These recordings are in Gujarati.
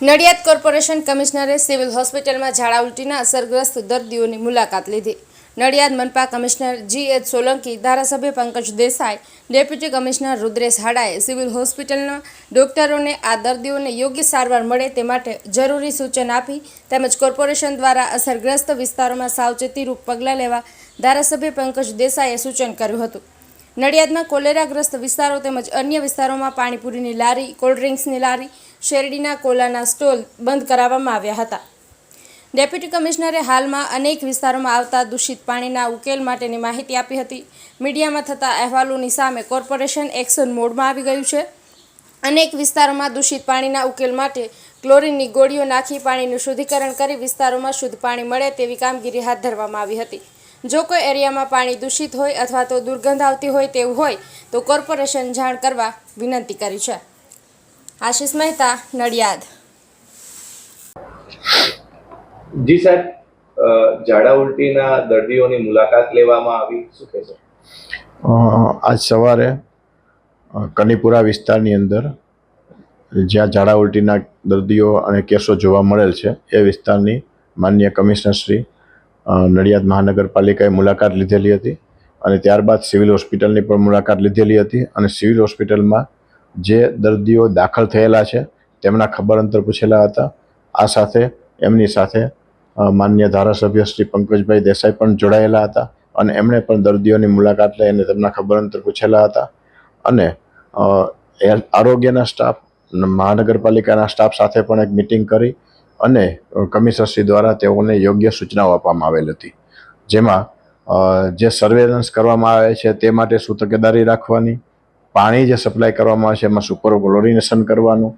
નડિયાદ કોર્પોરેશન કમિશનરે સિવિલ હોસ્પિટલમાં ઝાડા ઉલટીના અસરગ્રસ્ત દર્દીઓની મુલાકાત લીધી. નડિયાદ મનપા કમિશનર જી એચ સોલંકી, ધારાસભ્ય પંકજ દેસાઈ, ડેપ્યુટી કમિશનર રુદ્રેશ હાડાએ સિવિલ હોસ્પિટલના ડોક્ટરોને આ દર્દીઓને યોગ્ય સારવાર મળે તે માટે જરૂરી સૂચન આપી તેમજ કોર્પોરેશન દ્વારા અસરગ્રસ્ત વિસ્તારોમાં સાવચેતીરૂપ પગલાં લેવા ધારાસભ્ય પંકજ દેસાઈએ સૂચન કર્યું હતું. નડિયાદમાં કોલેરાગ્રસ્ત વિસ્તારો તેમજ અન્ય વિસ્તારોમાં પાણીપુરીની લારી, કોલ્ડ્રિંક્સની લારી શેરડીના કોલાના સ્ટોલ બંધ કરાવવામાં આવ્યા હતા. ડેપ્યુટી કમિશનરે હાલમાં અનેક વિસ્તારોમાં આવતા દૂષિત પાણીના ઉકેલ માટેની માહિતી આપી હતી. મીડિયામાં થતા અહેવાલોની સામે કોર્પોરેશન એક્શન મોડમાં આવી ગયું છે. અનેક વિસ્તારોમાં દૂષિત પાણીના ઉકેલ માટે ક્લોરીનની ગોળીઓ નાખી પાણીનું શુદ્ધિકરણ કરી વિસ્તારોમાં શુદ્ધ પાણી મળે તેવી કામગીરી હાથ ધરવામાં આવી હતી. જો કોઈ એરિયામાં પાણી દૂષિત હોય અથવા તો દુર્ગંધ આવતી હોય તેવું હોય તો કોર્પોરેશન જાણ કરવા વિનંતી કરી છે. આશિષ મહેતા નડિયાદ. જી સાહેબ ઝાડા ઉલટીના દર્દીઓની મુલાકાત લેવામાં આવી. શું કહેશો અ, આજ સવારે કનીપુરા વિસ્તારની અંદર જ્યાં ઝાડા ઉલટીના દર્દીઓ અને કેસો જોવા મળેલ છે એ વિસ્તારની માન્ય કમિશનર શ્રી નડિયાદ મહાનગરપાલિકાએ મુલાકાત લીધેલી હતી અને ત્યારબાદ સિવિલ હોસ્પિટલની પણ મુલાકાત લીધેલી હતી અને સિવિલ હોસ્પિટલમાં જે દર્દીઓ દાખલ થયેલા છે, તેમના ખબર અંતર પૂછેલા હતા. આ સાથે એમની સાથે માન્ય ધારાસભ્ય શ્રી પંકજભાઈ દેસાઈ પણ જોડાયેલા હતા અને એમણે પણ દર્દીઓની મુલાકાત લઈ અને તેમના ખબર અંતર પૂછેલા હતા. અને આરોગ્યના સ્ટાફ મહાનગરપાલિકાના સ્ટાફ સાથે પણ એક મિટિંગ કરી અને કમિશનરશ્રી દ્વારા તેઓને યોગ્ય સૂચનાઓ આપવામાં આવેલ હતી. જેમાં જે સર્વેલન્સ કરવામાં આવે છે તે માટે શું તકેદારી રાખવાની પાણી જે સપ્લાય કરવામાં આવે છે, એમાં સુપર ક્લોરિનેશન કરવાનું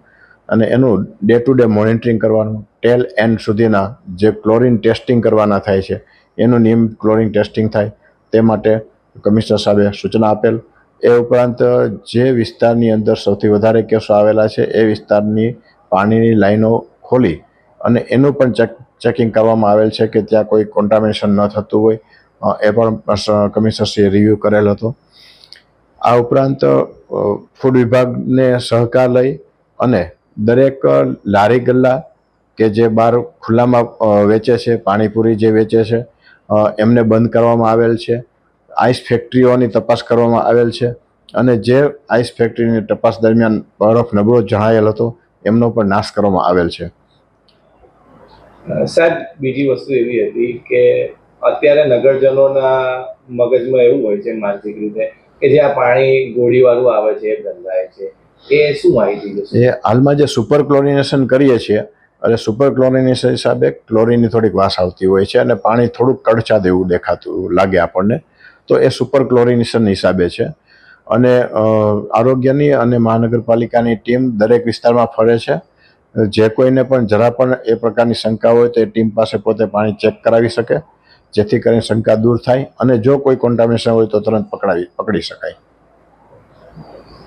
અને એનું ડે ટુ ડે મોનિટરિંગ કરવાનું. ટેલ એન્ડ સુધીના જે ક્લોરિન ટેસ્ટિંગ કરવાના થાય છે, એનું નિયમ ક્લોરિન ટેસ્ટિંગ થાય. તે માટે કમિશનર સાહેબે સૂચના આપેલ. એ ઉપરાંત જે વિસ્તારની અંદર સૌથી વધારે કેસો આવેલા છે, એ વિસ્તારની પાણીની લાઈનો ખોલી અને એનું પણ ચેક ચેકિંગ કરવામાં આવેલ છે કે ત્યાં કોઈ કોન્ટામિનેશન ન થતું હોય. એ પણ કમિશનરશ્રીએ રિવ્યૂ કરેલ હતો. આ ઉપરાંત ફૂડ વિભાગને સહકાર લઈ અને દરેક લારી ગલ્લા કે જે બહાર ખુલ્લામાં વેચે છે, પાણીપુરી જે વેચે છે એમને બંધ કરવામાં આવેલ છે. આઈસ ફેક્ટરીઓની તપાસ કરવામાં આવેલ છે અને જે આઈસ ફેક્ટરીની તપાસ દરમિયાન બરફ નબળો જણાયેલ હતો, એમનો પણ નાશ કરવામાં આવેલ છે. સાહેબ, બીજી વસ્તુ એવી હતી કે અત્યારે નગરજનોના મગજમાં એવું હોય છે માનસિક રીતે કે જે આ પાણી ગોળીવાળું આવે છે, ગંધાય છે, એ શું માહિતી જશે એ હાલમાં જે સુપર ક્લોરિનેશન કરીએ છીએ, એટલે સુપર ક્લોરિનેશન હિસાબે ક્લોરિનની થોડીક વાસ આવતી હોય છે અને પાણી થોડુંક કડચા દેવું દેખાતું લાગે આપણને. તો એ સુપર ક્લોરિનેશન હિસાબે છે. અને આરોગ્યની અને મહાનગરપાલિકાની ટીમ દરેક વિસ્તારમાં ફરે છે. જે કોઈને પણ જરા પણ એ પ્રકારની શંકા હોય તો એ ટીમ પાસે પોતે પાણી ચેક કરાવી શકે. જેથી કરીને શંકા દૂર થાય અને જો કોઈ કોન્ટામિનેશન હોય તો તરત પકડાવી પકડી શકાય.